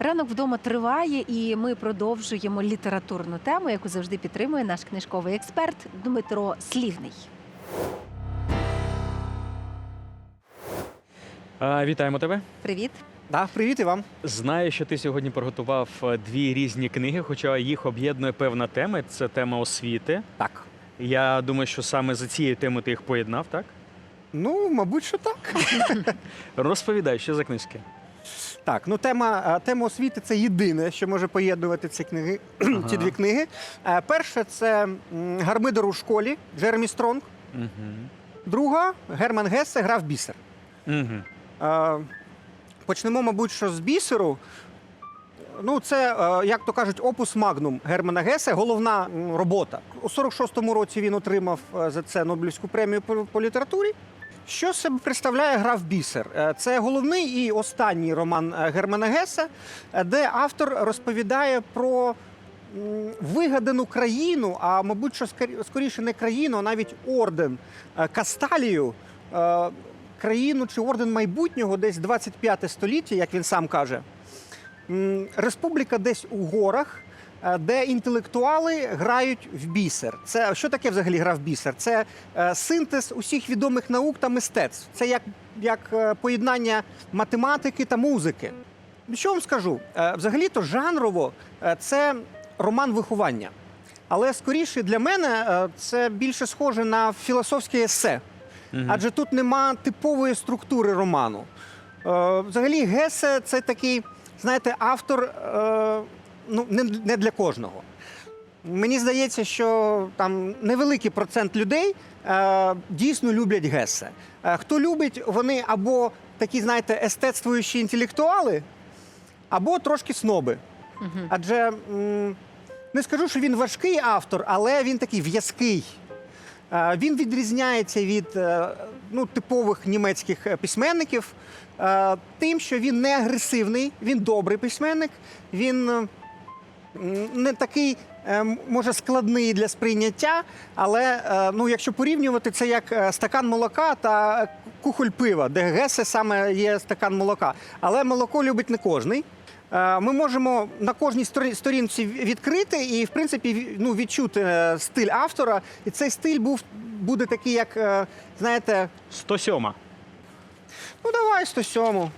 Ранок вдома триває, і ми продовжуємо літературну тему, яку завжди підтримує наш книжковий експерт Дмитро Слівний. А, вітаємо тебе. Привіт. Да, привіт і вам. Знаю, що ти сьогодні приготував е, дві різні книги, хоча їх об'єднує певна тема. Це тема освіти. Так. Я думаю, що саме за цією темою ти їх поєднав, так? Ну, мабуть, що так. Розповідай, що за книжки. Так, ну тема, е, тема освіти це єдине, що може поєднувати ці книги, Ага. ці дві книги. Е, Перша це Гармидер у школі Джеремі Стронг. Угу. Друга Герман Гессе грав бісер. Угу. Почнемо, мабуть, що з бісеру. Ну, це, як то кажуть, опус магнум Германа Гесе, головна робота. У 46-му році він отримав за це Нобелівську премію по літературі. Що себе представляє гра в бісер? Е, Це головний і останній роман е, Германа Геса, е, де автор розповідає про вигадану країну, а мабуть, що скорі- скоріше не країну, а навіть орден Касталію. Країну чи орден майбутнього, десь 25 століття, як він сам каже. Республіка десь у горах, де інтелектуали грають в бісер. Це що таке взагалі гра в бісер? Це е, синтез усіх відомих наук та мистецтв. Це як, як е, поєднання математики та музики. Що вам скажу? Е, Взагалі-то жанрово е, це роман виховання. Але скоріше для мене е, це більше схоже на філософське есе. Адже тут нема типової структури роману. Е, Взагалі, Гесе це такий, знаєте, автор е, ну, не, не для кожного. Мені здається, що там невеликий процент людей е, дійсно люблять Гесе. Е, хто любить, вони або такі, знаєте, естетствуючі інтелектуали, або трошки сноби. Адже м, не скажу, що він важкий автор, але він такий в'язкий. Е, Він відрізняється від е, ну, типових німецьких е, письменників е, тим, що він не агресивний, він добрий письменник, він е, не такий, е, може, складний для сприйняття, але е, ну, якщо порівнювати, це як е, стакан молока та кухоль пива, де Гесе саме є стакан молока. Але молоко любить не кожний. Ми можемо на кожній сторінці відкрити і, в принципі, ну, відчути стиль автора. І цей стиль був буде такий, як знаєте, 107. ну давай 107.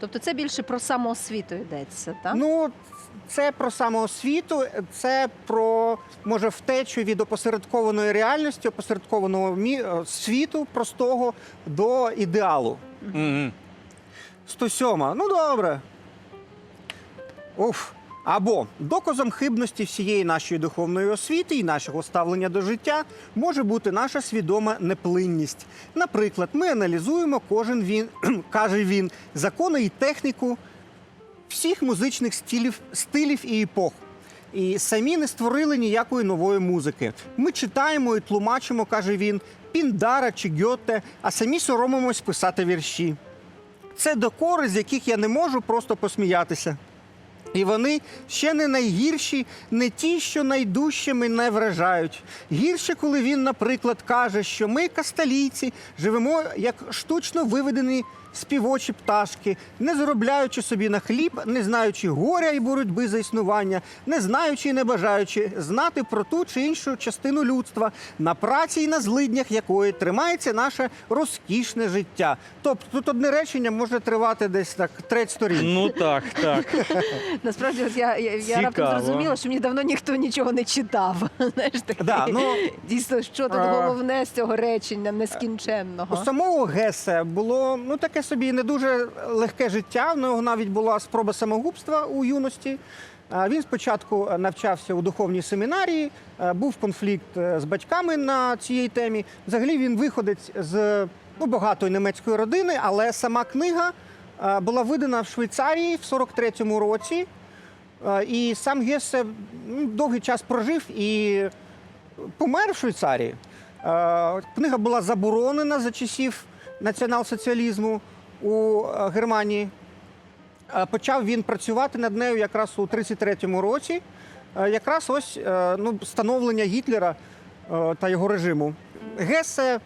Тобто це більше про самоосвіту йдеться, так? Ну, це про самоосвіту, це про може втечу від опосередкованої реальності, опосередкованого мі- е, світу простого до ідеалу. Угу. 107. Ну добре. Уф. Або доказом хибності всієї нашої духовної освіти і нашого ставлення до життя може бути наша свідома неплинність. Наприклад, ми аналізуємо кожен він, каже він, закони і техніку всіх музичних стилів, стилів і епох. І самі не створили ніякої нової музики. Ми читаємо і тлумачимо, каже він, Піндара чи Гьоте, а самі соромимось писати вірші. Це докори, з яких я не можу просто посміятися. І вони ще не найгірші, не ті, що найдужчими не вражають. Гірше, коли він, наприклад, каже, що ми, касталійці, живемо як штучно виведені співочі пташки, не заробляючи собі на хліб, не знаючи горя і боротьби за існування, не знаючи і не бажаючи знати про ту чи іншу частину людства, на праці і на злиднях якої тримається наше розкішне життя. Тобто тут одне речення може тривати десь так треть сторін. Ну так, так. Насправді, от я, я, я раптом зрозуміла, що мені давно ніхто нічого не читав. Знаєш, таке. Да, ну, Дійсно, що тут е, головне з цього речення нескінченного. У самого Гесе було ну таке собі не дуже легке життя. В нього навіть була спроба самогубства у юності. А Він спочатку навчався у духовній семінарії, був конфлікт е, з батьками на цій темі. Взагалі він виходець з ну, багатої німецької родини, але сама книга була видана в Швейцарії в 43-му році. Е, І сам Гесе довгий час прожив і помер в Швейцарії. Е, Книга була заборонена за часів націонал-соціалізму у е, Германії. Е, Почав він працювати над нею якраз у 33-му році, Е, якраз ось е, ну, становлення Гітлера е, та його режиму. Гесе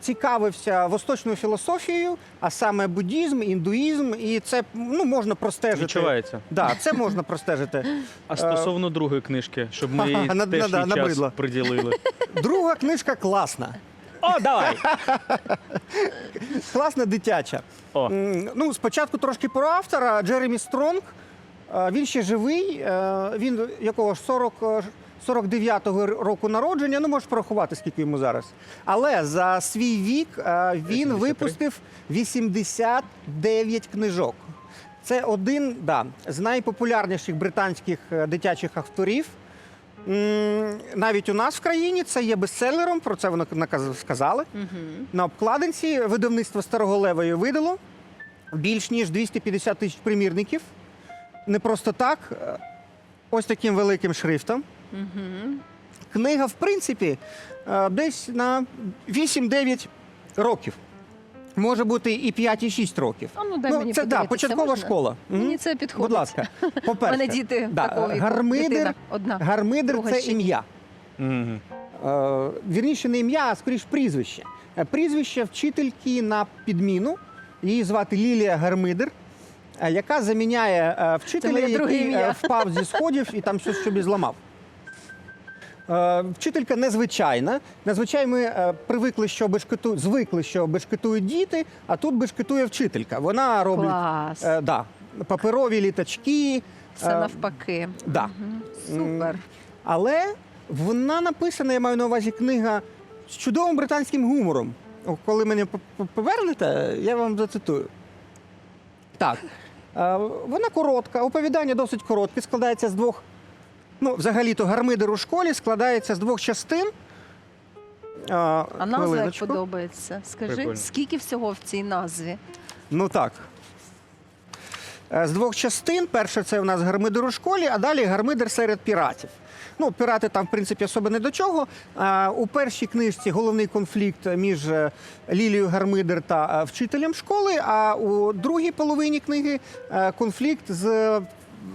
цікавився восточною філософією, а саме буддізм, індуїзм, і це ну, можна простежити. Відчувається. Да, це можна простежити. А стосовно другої книжки, щоб ми Ха-ха, на- теж на- їй час набридло. приділили. Друга книжка класна. О, давай! Класна дитяча. О. М, Ну, спочатку трошки про автора. Джеремі Стронг. Е, Він ще живий. е, Він якого ж 40, е, 49-го року народження. Ну, можеш порахувати, скільки йому зараз. Але за свій вік е, він 83. випустив 89 книжок. Це один да, з найпопулярніших британських е, дитячих авторів. Навіть у нас в країні це є бестселером, про це вони сказали. На обкладинці видавництво Старого Лева її видало більш ніж 250 тисяч примірників. Не просто так, е, ось таким великим шрифтом. Книга, в принципі, е, десь на 8-9 років. Може бути і 5, і 6 років. А ну дай ну, мені це да, початкова можна? школа. Мені це підходить. Будь ласка, по-перше, мене діти да, такого віку. гармидер, одна. гармидер друга це ще ім'я. Мгм. Е, вірніше, не ім'я, а скоріш прізвище. Е, Прізвище вчительки на підміну. Її звати Лілія Гармидер, е, яка заміняє вчителя, який впав зі сходів і там щось собі зламав. Е, Вчителька незвичайна. Зазвичай ми е, привикли, що бешкету... звикли, що бешкетують діти, а тут бешкетує вчителька. Вона робить Клас. е, да, паперові літачки. Все е, навпаки. да. Мгм. Супер. Але вона написана, я маю на увазі книга з чудовим британським гумором. Коли мене повернете, я вам зацитую. Так. Е, Вона коротка, оповідання досить коротке, складається з двох. Ну, взагалі-то гармидер у школі складається з двох частин. Е, А назва як хвилиночку. подобається? Скажи, Прикольно. скільки всього в цій назві? Ну так. Е, З двох частин. Перше це у нас гармидер у школі, а далі гармидер серед піратів. Ну, пірати там, в принципі, особо не до чого. Е, У першій книжці головний конфлікт між е, Лілією Гармидер та е, вчителем школи, а у другій половині книги е, конфлікт з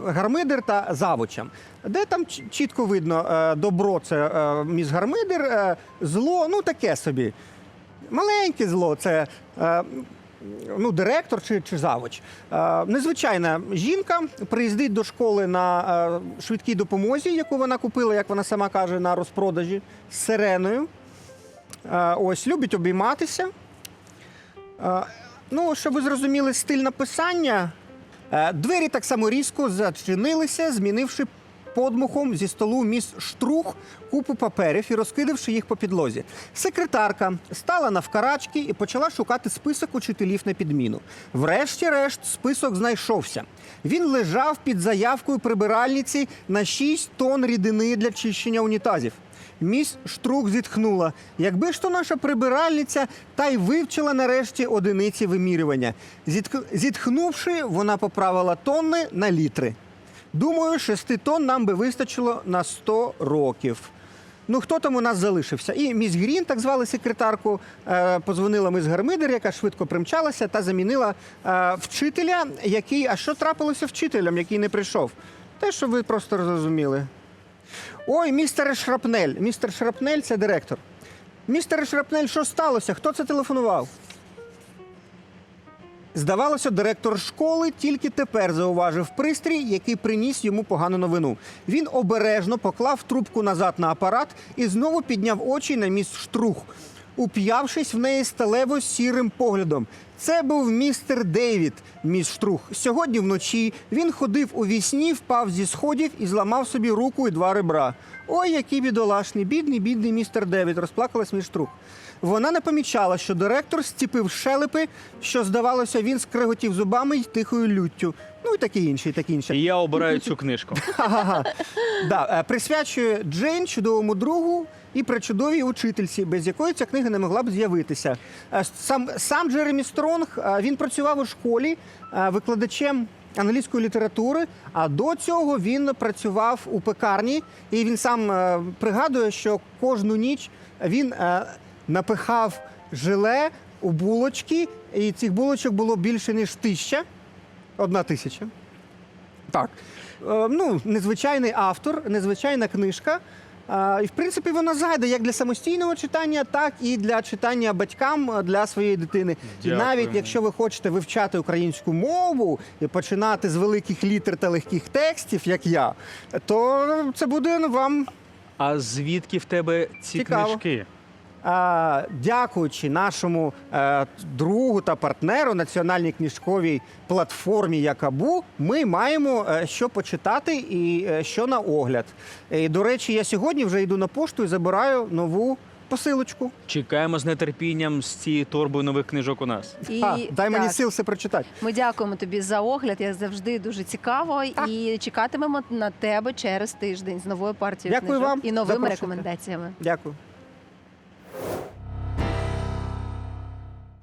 Гармидер та завучем. Де там чітко видно, е, добро це е, міс Гармидер, е, зло, ну таке собі. Маленьке зло це ну, директор чи, чи завуч. Незвичайна жінка приїздить до школи на швидкій допомозі, яку вона купила, як вона сама каже, на розпродажі з сиреною. Ось, любить обійматися. Ну, щоб ви зрозуміли стиль написання, двері так само різко зачинилися, змінивши подмухом зі столу міс штрух купу паперів і розкидавши їх по підлозі. Секретарка стала навкарачки і почала шукати список учителів на підміну. Врешті-решт, список знайшовся. Він лежав під заявкою прибиральниці на 6 тонн рідини для чищення унітазів. Міс Штрук зітхнула. Якби ж то наша прибиральниця та й вивчила нарешті одиниці вимірювання. Зітх... Зітхнувши, вона поправила тонни на літри. Думаю, 6 тонн нам би вистачило на 100 років. Ну, хто там у нас залишився? І міс Грін, так звали секретарку, е, позвонила міс Гармидер, яка швидко примчалася та замінила е, вчителя, який. А що трапилося вчителям, який не прийшов? Те, що ви просто зрозуміли. Ой, містер Шрапнель. Містер Шрапнель це директор. Містер Шрапнель, що сталося? Хто це телефонував? Здавалося, директор школи тільки тепер зауважив пристрій, який приніс йому погану новину. Він обережно поклав трубку назад на апарат і знову підняв очі на міс Штрух, уп'явшись в неї сталево сірим поглядом. Це був містер Дейвід, міс Штрух. Сьогодні вночі він ходив у вісні, впав зі сходів і зламав собі руку і два ребра. Ой, який бідолашний, бідний, бідний містер Девід, розплакалась міс Штрух. Вона не помічала, що директор стіпив шелепи, що, здавалося, він скриготів зубами й тихою люттю. Ну і таке інше, і таке інше. І я обираю цю книжку. Ха-ха-ха. Да, е, присвячує Джейн, чудовому другу і причудовій учительці, без якої ця книга не могла б з'явитися. Е, Сам, сам Джеремі Стронг е, він працював у школі е, викладачем англійської літератури, а до цього він працював у пекарні, і він сам пригадує, що кожну ніч він напихав желе у булочки, і цих булочок було більше ніж тисяча. Одна тисяча. Так. Ну, незвичайний автор, незвичайна книжка. І в принципі вона зайде як для самостійного читання, так і для читання батькам е, для своєї дитини. І навіть якщо ви хочете вивчати українську мову і починати з великих літер та легких текстів, як я, то це буде ну, вам А звідки в тебе ці Цікаво. книжки? Дякуючи нашому е, другу та партнеру національній книжковій платформі Якабу, ми маємо е, що почитати і е, що на огляд. І, до речі, я сьогодні вже йду на пошту і забираю нову посилочку. Чекаємо з нетерпінням з цією торбою нових книжок у нас. І а, дай мені так, сил все прочитати. Ми дякуємо тобі за огляд. Як завжди, дуже цікаво. І чекатимемо на тебе через тиждень з новою партією Дякую книжок вам. і новими Запрошуйте. рекомендаціями. Дякую.